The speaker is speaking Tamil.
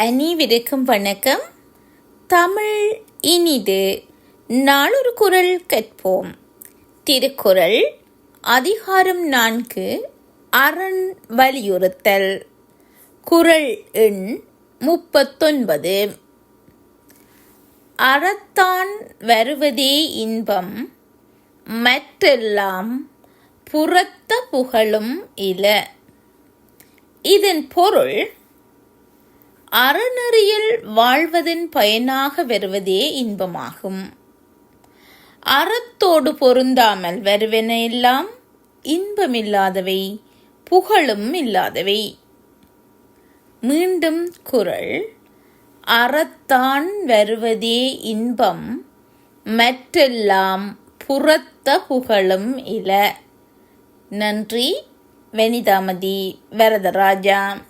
அனைவருக்கும் வணக்கம். தமிழ் இனிது. நாளொரு குரல் கற்போம் திருக்குறள் அதிகாரம் நான்கு அரண் வலியுறுத்தல். குறள் எண் முப்பத்தொன்பது. அறத்தான் வருவதே இன்பம். மற்றெல்லாம் புறத்த புகழும் இல. இதன் பொருள் அறநெறியில் வாழ்வதன் பயனாக வருவதே இன்பமாகும். அறத்தோடு பொருந்தாமல் வருவன எல்லாம் இன்பமில்லாதவை புகழும் இல்லாதவை. மீண்டும் குரல். அறத்தான் வருவதே இன்பம் மற்றெல்லாம் புறத்த புகழும் இல. நன்றி வெனிதாமதி வரதராஜா.